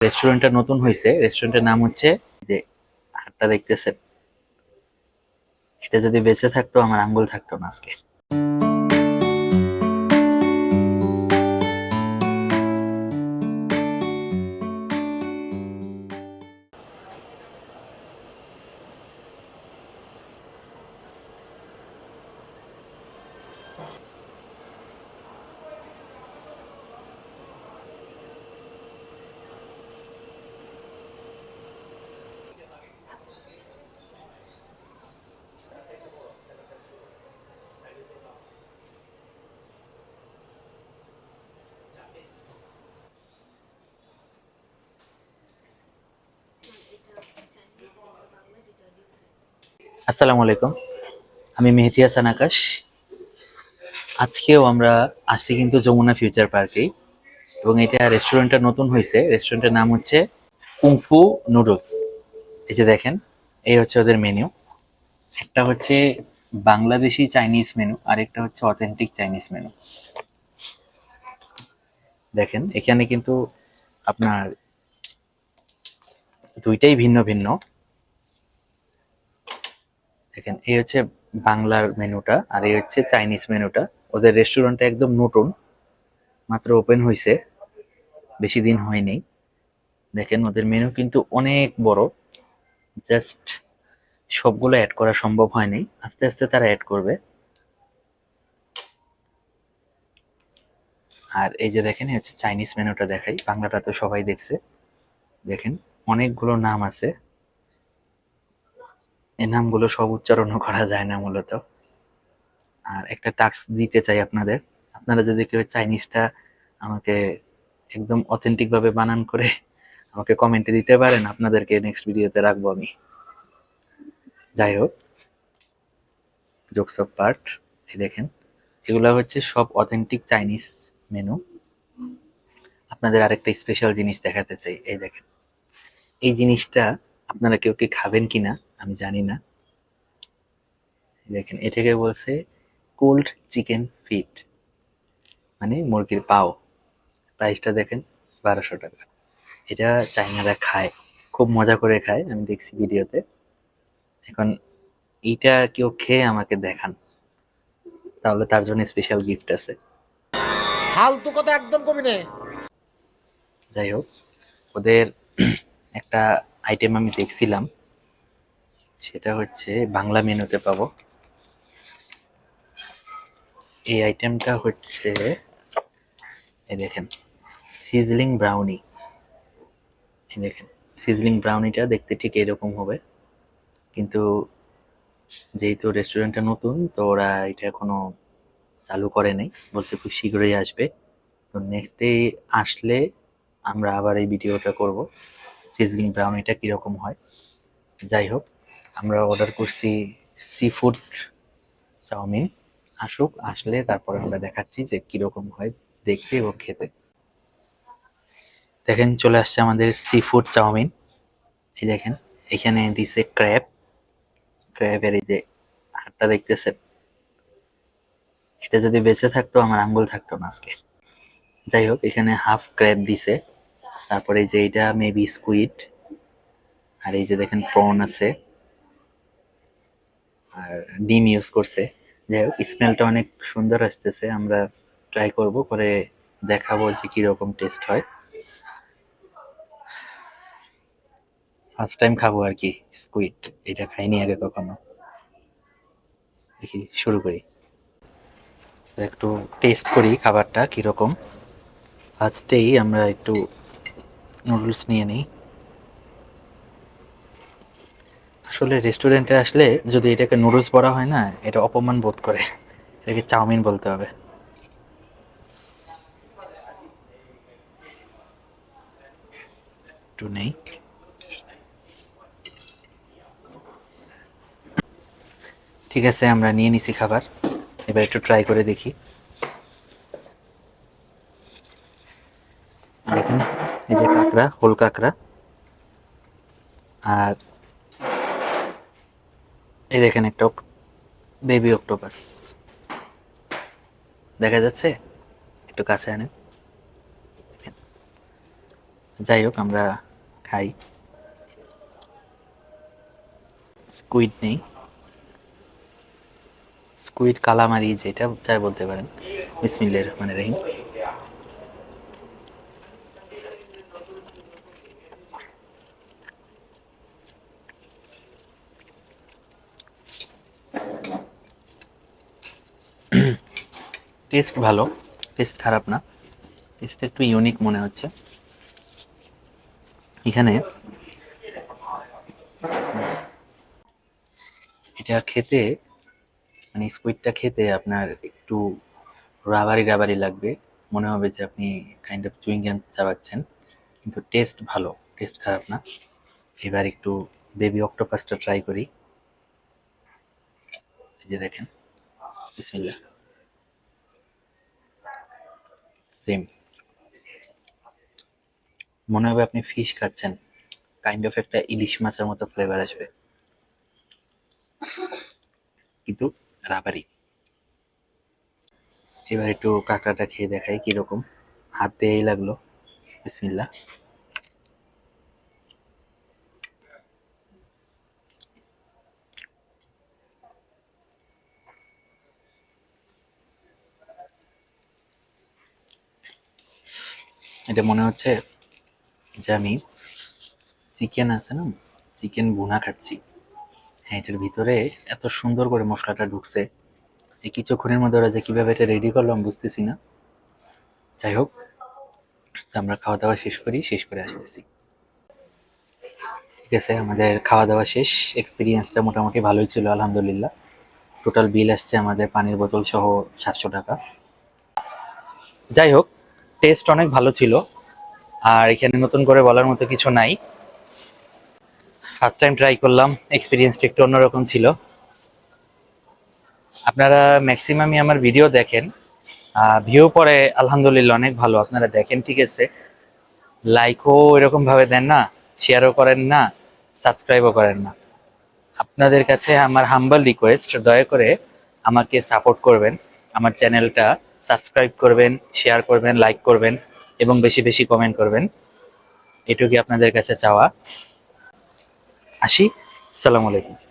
রেস্টুরেন্টটা নতুন হয়েছে। রেস্টুরেন্টের নাম হচ্ছে যে হাটটা দেখতেছেন। এটা যদি বেঁচে থাকতো, আমার আঙ্গুল থাকতো না আজকে। আসসালামু আলাইকুম। আমি মেহেদি হাসান আকাশ। আজকেও আমরা আসছি কিন্তু যমুনা ফিউচার পার্কেই এবং এটা রেস্টুরেন্টটা নতুন হয়েছে। রেস্টুরেন্টের নাম হচ্ছে কুংফু নুডলস। এই যে দেখেন, এই হচ্ছে ওদের মেনু একটা হচ্ছে বাংলাদেশি চাইনিজ মেনু আর একটা হচ্ছে অথেন্টিক চাইনিজ মেনু দেখেন, এখানে কিন্তু আপনার দুইটাই ভিন্ন ভিন্ন। দেখেন, এই হচ্ছে বাংলার মেনুটা আর এই হচ্ছে চাইনিজ মেনুটা। ওদের রেস্টুরেন্টটা একদম নতুন, মাত্র ওপেন হয়েছে বেশি দিন হয়নি। দেখেন, ওদের মেনু কিন্তু অনেক বড় জাস্ট সবগুলো অ্যাড করা সম্ভব হয়নি। আস্তে আস্তে তারা অ্যাড করবে। আর এই যে দেখেন হচ্ছে চাইনিজ মেনুটা দেখাই, বাংলাটা তো সবাই দেখছে। দেখেন, অনেকগুলো নাম আছে। এই নামগুলো সব উচ্চারণও করা যায় না মূলত। আর একটা টাস্ক দিতে চাই আপনাদের। আপনারা যদি কেউ চাইনিজটা আমাকে একদম অথেন্টিকভাবে বানান করে আমাকে কমেন্টে দিতে পারেন, আপনাদেরকে নেক্সট ভিডিওতে রাখব আমি। যাই হোক জোকস অফ পার্ট এই দেখেন। এগুলো হচ্ছে সব অথেন্টিক চাইনিজ মেনু আপনাদের আরেকটা স্পেশাল জিনিস দেখাতে চাই, এই দেখেন। এই জিনিসটা আপনারা কেউ কি খাবেন কিনা আমি জানি না। দেখেন এটাকে বলছে কোল্ড চিকেন ফিট মানে মুরগির পাও। প্রাইসটা দেখেন বারোশো টাকা। এটা চাইনারা খায় খুব মজা করে খায় আমি দেখছি ভিডিওতে। এখন এইটা কেউ খেয়ে আমাকে দেখান তাহলে তার জন্য স্পেশাল গিফট আছে। ফালতু কথা একদম কবি যাই হোক ওদের একটা আইটেম আমি দেখছিলাম। সেটা হচ্ছে বাংলা মেনুতে পাবো। এই আইটেমটা হচ্ছে, এই দেখেন সিজলিং ব্রাউনি এই দেখেন সিজলিং ব্রাউনিটা দেখতে ঠিক এরকম হবে। কিন্তু যেহেতু রেস্টুরেন্টটা নতুন, তো ওরা এটা এখনও চালু করে নাই। বলছে খুব শীঘ্রই আসবে। তো নেক্সট ডে আসলে আমরা আবার এই ভিডিওটা করব। সিজলিং ব্রাউনিটা কীরকম হয়। যাই হোক আমরা অর্ডার করছি সি ফুড চাউমিন। আসুক, আসলে তারপরে আমরা দেখাচ্ছি যে কীরকম হয় দেখতে ও খেতে। দেখেন, চলে আসছে আমাদের সি ফুড চাউমিন। এই দেখেন, এখানে দিছে ক্র্যাব ক্র্যাবের এই যে হাতটা দেখতেছেন। এটা যদি বেঁচে থাকতো, আমার আঙ্গুল থাকতো না আজকে। যাই হোক, এখানে হাফ ক্র্যাব দিছে। তারপরে যে এটা মেবি স্কুইড আর এই যে দেখেন প্রন আছে। আর ডিম ইউজ করছে। যাই হোক স্মেলটা অনেক সুন্দর আসতেছে, আমরা ট্রাই করব করে দেখাবো যে কীরকম টেস্ট হয়। ফার্স্ট টাইম খাব আর কি স্কুইড এটা খাইনি আগে কখনো। দেখি, শুরু করি। একটু টেস্ট করি খাবারটা কীরকম। ফার্স্টেই আমরা একটু নুডলস নিয়ে নিই। আসলে রেস্টুরেন্টে আসলে যদি এটাকে নুডলস বলা হয় না, এটা অপমান বোধ করে। এটাকে চাউমিন বলতে হবে। একটু নেই। ঠিক আছে, আমরা নিয়ে নিছি খাবার। এবার একটু ট্রাই করে দেখি। দেখেন, এই যে কাঁকড়া, হোল কাঁকড়া। আর এই দেখেন একটা বেবি অক্টোপাস দেখা যাচ্ছে? একটু কাছে আনেন। যাই হোক, আমরা খাই। স্কুইড নেই। স্কুইড কালামারি যেটা চাই বলতে পারেন। বিসমিল্লাহির রহমানির রহিম। টেস্ট ভালো, টেস্ট খারাপ না। টেস্ট একটু ইউনিক মনে হচ্ছে। এখানে এটা খেতে মানে স্কুইডটা খেতে আপনার একটু রাবারি রাবারি লাগবে। মনে হবে যে আপনি কাইন্ড অফ চুইং গ্যাম চাবাচ্ছেন, কিন্তু টেস্ট ভালো টেস্ট খারাপ না। এবার একটু বেবি অক্টোপাসটা ট্রাই করি। যে দেখেন, বিসমিল্লাহ। সেম মনে হবে আপনি ফিশ খাচ্ছেন। কাইন্ড অফ একটা ইলিশ মাছের মতো ফ্লেভার আসবে। কিন্তু রাবারি। এবার একটু কাঁকড়াটা খেয়ে দেখাই কীরকম। হাত দিয়েই লাগল। বিসমিল্লা এটা মনে হচ্ছে যে আমি চিকেন আছে না? চিকেন ভুনা খাচ্ছি। হ্যাঁ এটার ভিতরে এত সুন্দর করে মশলাটা ঢুকছে। এই কিছুক্ষণের মধ্যে ওরা যে কীভাবে এটা রেডি করলাম বুঝতেছি না। যাই হোক আমরা খাওয়া দাওয়া শেষ করি, শেষ করে আসতেছি। ঠিক আছে, আমাদের খাওয়া দাওয়া শেষ। এক্সপিরিয়েন্সটা মোটামুটি ভালোই ছিল, আলহামদুলিল্লাহ। টোটাল বিল আসছে আমাদের পানির বোতল সহ সাতশো টাকা। যাই হোক টেস্ট অনেক ভালো ছিল। আর এখানে নতুন করে বলার মতো কিছু নাই। ফার্স্ট টাইম ট্রাই করলাম এক্সপিরিয়েন্সটা একটু অন্যরকম ছিল। আপনারা ম্যাক্সিমামই আমার ভিডিও দেখেন। ভিউ পরে আলহামদুলিল্লাহ অনেক ভালো, আপনারা দেখেন, ঠিক আছে। লাইকও এরকমভাবে দেন না শেয়ারও করেন না সাবস্ক্রাইবও করেন না। আপনাদের কাছে আমার হাম্বল রিকোয়েস্ট দয়া করে আমাকে সাপোর্ট করবেন। আমার চ্যানেলটা সাবস্ক্রাইব করবেন শেয়ার করবেন লাইক করবেন এবং বেশি বেশি কমেন্ট করবেন। এটুকুই আপনাদের কাছে চাওয়া। আসি, সালাম আলাইকুম।